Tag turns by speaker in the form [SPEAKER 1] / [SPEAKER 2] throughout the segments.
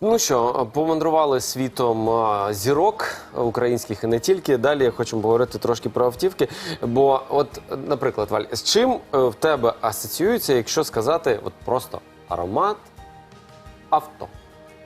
[SPEAKER 1] Ну що, помандрували світом а, зірок українських і не тільки. Далі хочемо поговорити трошки про автівки. Бо, от, наприклад, Валь, з чим е, в тебе асоціюється, якщо сказати от просто аромат авто?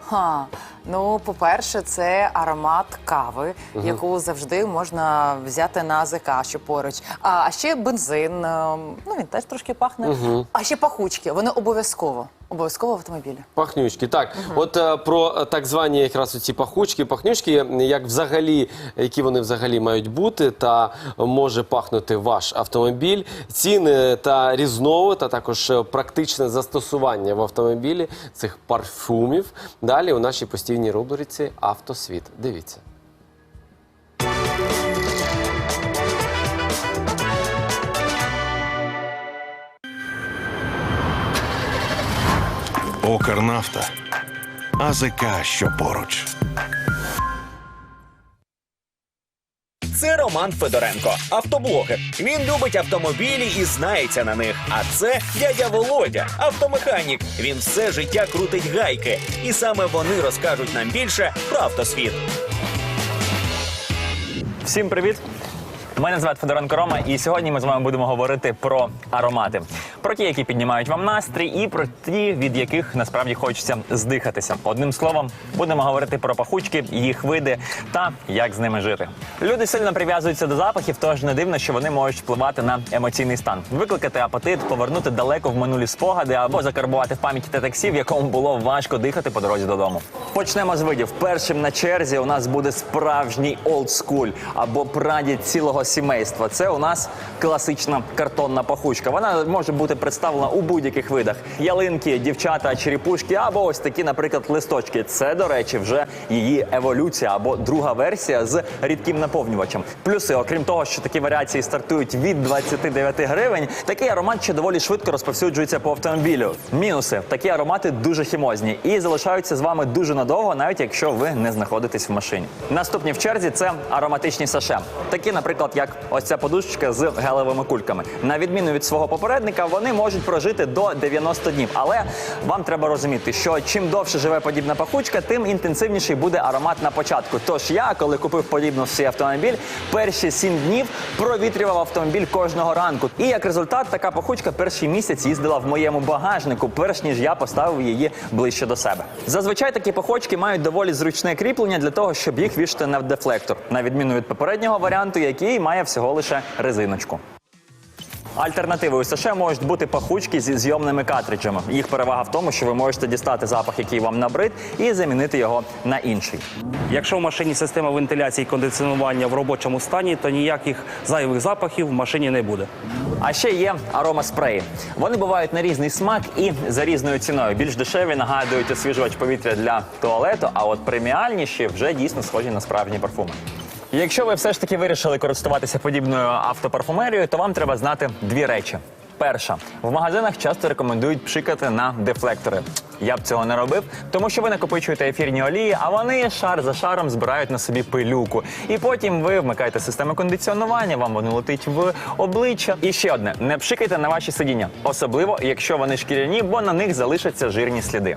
[SPEAKER 2] Ха. Ну, по-перше, це аромат кави, яку завжди можна взяти на АЗК, що поруч. А, а ще бензин, е, ну він теж трошки пахне. А ще пахучки, вони обов'язково. Обов'язково в автомобілі.
[SPEAKER 1] Пахнючки, так. От е, про е, так звані якраз ці пахучки, пахнючки, як взагалі, які вони взагалі мають бути, та може пахнути ваш автомобіль, ціни та різновид, а також е, практичне застосування в автомобілі цих парфумів. Далі у нашій постійній рубриці Автосвіт. Дивіться.
[SPEAKER 3] Укрнафта. АЗК, що поруч.
[SPEAKER 4] Це Роман Федоренко, автоблогер. Він любить автомобілі і знається на них. А це дядя Володя, автомеханік. Він все життя крутить гайки, і саме вони розкажуть нам більше про автосвіт.
[SPEAKER 5] Всім привіт! Мене звати Федоренко Рома, і сьогодні ми з вами будемо говорити про аромати, про ті, які піднімають вам настрій, і про ті, від яких насправді хочеться здихатися. Одним словом, будемо говорити про пахучки, їх види та як з ними жити. Люди сильно прив'язуються до запахів, тож не дивно, що вони можуть впливати на емоційний стан, викликати апетит, повернути далеко в минулі спогади або закарбувати в пам'яті те таксі, в якому було важко дихати по дорозі додому. Почнемо з видів. Першим на черзі у нас буде справжній олдскуль або прадід цілого сімейства. Це у нас класична картонна пахучка. Вона може бути представлена у будь-яких видах: ялинки, дівчата, черепушки, або ось такі, наприклад, листочки. Це, до речі, вже її еволюція або друга версія з рідким наповнювачем. Плюси, окрім того, що такі варіації стартують від 29 гривень, такий аромат ще доволі швидко розповсюджується по автомобілю. Мінуси такі аромати дуже хімозні і залишаються з вами дуже надовго, навіть якщо ви не знаходитесь в машині. Наступні в черзі це ароматичні саше. Такі, наприклад, як ось ця подушечка з гелевими кульками. На відміну від свого попередника, вони можуть прожити до 90 днів. Але вам треба розуміти, що чим довше живе подібна пахучка, тим інтенсивніший буде аромат на початку. Тож я, коли купив подібну свій автомобіль, перші 7 днів провітрював автомобіль кожного ранку. І як результат, така пахучка перший місяць їздила в моєму багажнику, перш ніж я поставив її ближче до себе. Зазвичай такі пахочки мають доволі зручне кріплення для того, щоб їх вішати на дефлектор, на відміну від попереднього варіанту, який має всього лише резиночку. Альтернативою США можуть бути пахучки зі зйомними картриджами. Їх перевага в тому, що ви можете дістати запах, який вам набрид, і замінити його на інший.
[SPEAKER 6] Якщо в машині система вентиляції і кондиціонування в робочому стані, то ніяких зайвих запахів в машині не буде.
[SPEAKER 5] А ще є аромаспреї. Вони бувають на різний смак і за різною ціною. Більш дешеві нагадують освіжувач повітря для туалету, а от преміальніші вже дійсно схожі на справжні парфуми. Якщо ви все ж таки вирішили користуватися подібною автопарфумерією, то вам треба знати дві речі. Перша, в магазинах часто рекомендують пшикати на дефлектори. Я б цього не робив, тому що ви накопичуєте ефірні олії, а вони шар за шаром збирають на собі пилюку. І потім ви вмикаєте систему кондиціонування, вам воно летить в обличчя. І ще одне: не пшикайте на ваші сидіння, особливо якщо вони шкіряні, бо на них залишаться жирні сліди.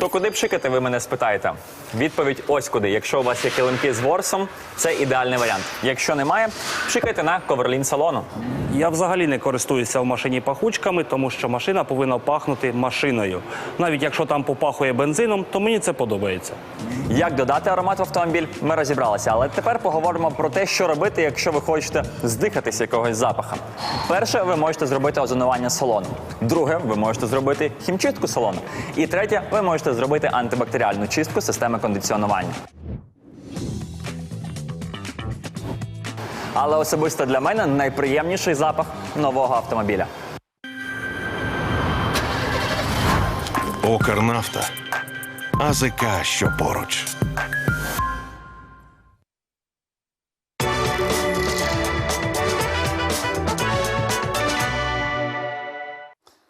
[SPEAKER 5] То куди пшикати, ви мене спитаєте? Відповідь ось куди. Якщо у вас є килимки з ворсом, це ідеальний варіант. Якщо немає, пшикайте на коверлін салону.
[SPEAKER 6] Я взагалі не користуюся в машині пахучками, тому що машина повинна пахнути машиною. Навіть якщо там попахує бензином, то мені це подобається.
[SPEAKER 5] Як додати аромат в автомобіль, ми розібралися. Але тепер поговоримо про те, що робити, якщо ви хочете здихатись якогось запаха. Перше, ви можете зробити озонування салону. Друге, ви можете зробити хімчистку салону. І третє, ви можете зробити антибактеріальну чистку системи кондиціонування. Але особисто для мене найприємніший запах нового автомобіля.
[SPEAKER 3] Окарнафта. АЗК, що поруч.